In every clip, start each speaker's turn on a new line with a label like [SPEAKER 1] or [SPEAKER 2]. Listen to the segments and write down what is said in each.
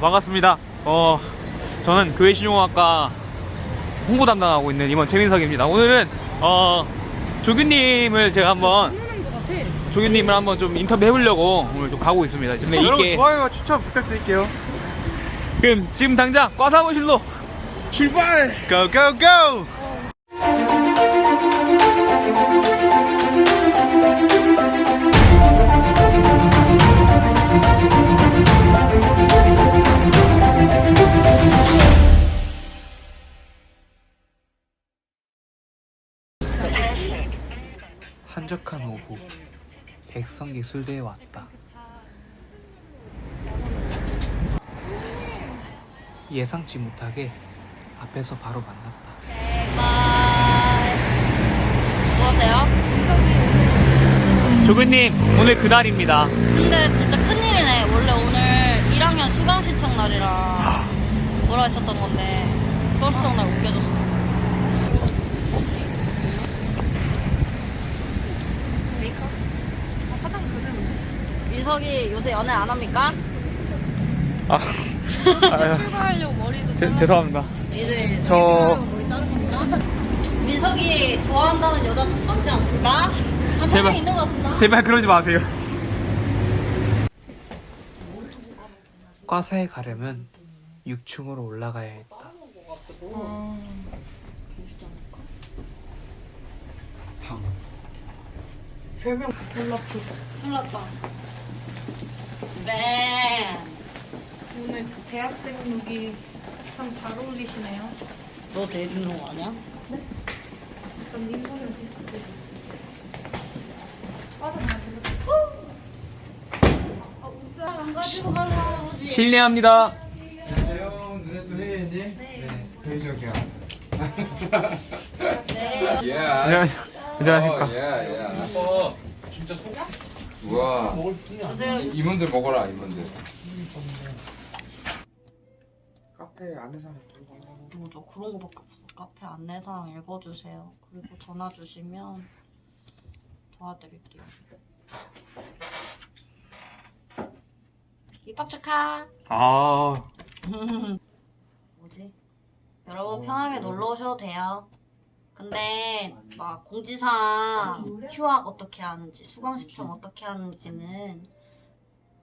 [SPEAKER 1] 반갑습니다. 어, 저는 교회 신용학과 홍보 담당하고 있는 임원 최민석입니다. 오늘은 어, 조규님을 제가 한번. 조규님을 한번 좀 인터뷰 해보려고 오늘 좀 가고 있습니다. 근데
[SPEAKER 2] 여러분
[SPEAKER 1] 이게
[SPEAKER 2] 좋아요 추천 부탁드릴게요.
[SPEAKER 1] 그럼 지금 당장 과 사무실로 출발!
[SPEAKER 2] Go go go!
[SPEAKER 1] 한적한 오후 백성기 술대에 왔다. 예상치 못하게 앞에서 바로 만났다.
[SPEAKER 3] 뭐하세요?
[SPEAKER 1] 조규님 오늘 그날입니다.
[SPEAKER 3] 근데 진짜 큰일이네. 원래 오늘 1학년 수강 신청 날이라 뭐라 했었던 건데 수강 신청 날 옮겨줬어. 메이크업? 화장 그대로 민석이 요새 연애 안 합니까?
[SPEAKER 1] 아, 아유,
[SPEAKER 3] 출발하려고 머리도
[SPEAKER 1] 제- 죄송합니다.
[SPEAKER 3] 이제
[SPEAKER 1] 저-
[SPEAKER 3] 데뷔하려고 머리 자른 겁니다. 민석이 좋아한다는 여자 많지 않습니까? 한 세
[SPEAKER 1] 제발.
[SPEAKER 3] 명 있는 것 같습니다.
[SPEAKER 1] 제발 그러지 마세요. 과사에 가려면 6층으로 올라가야 했다.
[SPEAKER 3] 별명 골랐어. 골랐다. 네.
[SPEAKER 4] 오늘 대학생 룩이 참 잘 어울리시네요.
[SPEAKER 3] 너 데뷔로 아니야?
[SPEAKER 4] 약간 민소년 비슷해. 맞아,
[SPEAKER 3] 안 가지고 가서 그러지.
[SPEAKER 1] 실례합니다.
[SPEAKER 5] 안녕하세요. 눈에 또 회의했니? 네. 회의 중이야.
[SPEAKER 3] 네.
[SPEAKER 5] 예.
[SPEAKER 1] 안녕하세요. 안녕하십니까.
[SPEAKER 5] 예, 예. 어, 진짜 속. 우와.
[SPEAKER 3] 주세요.
[SPEAKER 5] 이- 임원들 먹어라, 임원들. 카페 안에서
[SPEAKER 3] 뭐죠? 그런 거밖에 없어. 카페 안내사항 읽어주세요. 그리고 전화 주시면 도와드릴게요. 입학 축하.
[SPEAKER 1] 아,
[SPEAKER 3] 뭐지? 여러분 편하게 놀러 오셔도 돼요. 근데 막 공지사항 휴학 어떻게 하는지 수강 신청 어떻게 하는지는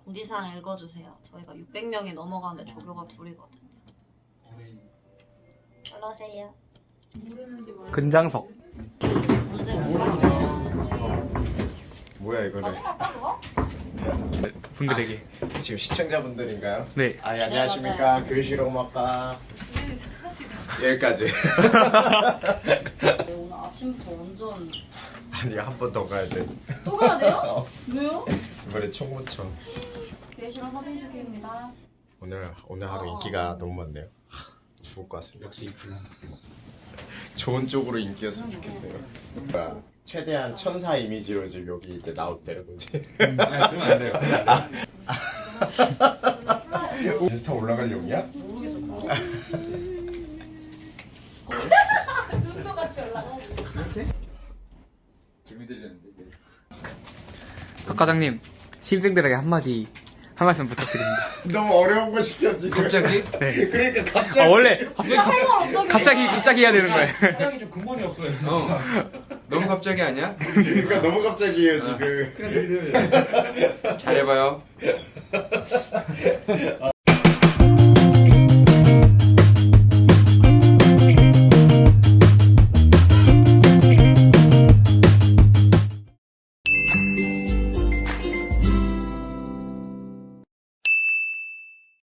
[SPEAKER 3] 공지사항 읽어주세요. 저희가 600명이 넘어가는데 조교가 둘이거든 요. 놀러 오세요.
[SPEAKER 1] 근장석.
[SPEAKER 2] 뭐야 이거는?
[SPEAKER 1] 분들에게.
[SPEAKER 2] 지금 시청자분들인가요?
[SPEAKER 1] 네.
[SPEAKER 2] 아, 예, 안녕하십니까 교실 음악과 여기까지.
[SPEAKER 3] 오늘 아침부터 완전
[SPEAKER 2] 아니 한 번 더 가야 돼.
[SPEAKER 3] 또 가야 돼요? 왜요?
[SPEAKER 2] 이번에 총무청.
[SPEAKER 3] 예시랑 사진 주기입니다.
[SPEAKER 2] 오늘 오늘 하루
[SPEAKER 3] 어.
[SPEAKER 2] 인기가 너무 많네요. 하, 죽을 것 같습니다.
[SPEAKER 5] 역시 이쁘나.
[SPEAKER 2] 좋은 쪽으로 인기였으면 좋겠어요. 뭐야, 최대한 천사 이미지로 지금 여기 이제 나왔다는 거지.
[SPEAKER 5] 아, 그러면 안 돼요.
[SPEAKER 2] 인스타 올라갈 용이야?
[SPEAKER 3] 모르겠어.
[SPEAKER 5] 재미 들렸는데, 이제.
[SPEAKER 1] 박 과장님, 신생들에게 한마디, 한 말씀 부탁드립니다.
[SPEAKER 2] 너무 어려운 거 시켜 지금.
[SPEAKER 5] 갑자기?
[SPEAKER 1] 네.
[SPEAKER 2] 그러니까 갑자기.
[SPEAKER 1] 아, 원래 갑자기,
[SPEAKER 3] 할말
[SPEAKER 1] 갑자기, 갑자기 해야 되는 거예요.
[SPEAKER 5] 사랑이 좀 근본이 없어요. 어. 너무 갑자기 아니야?
[SPEAKER 2] 그러니까 너무 갑자기예요 지금.
[SPEAKER 5] 잘해봐요.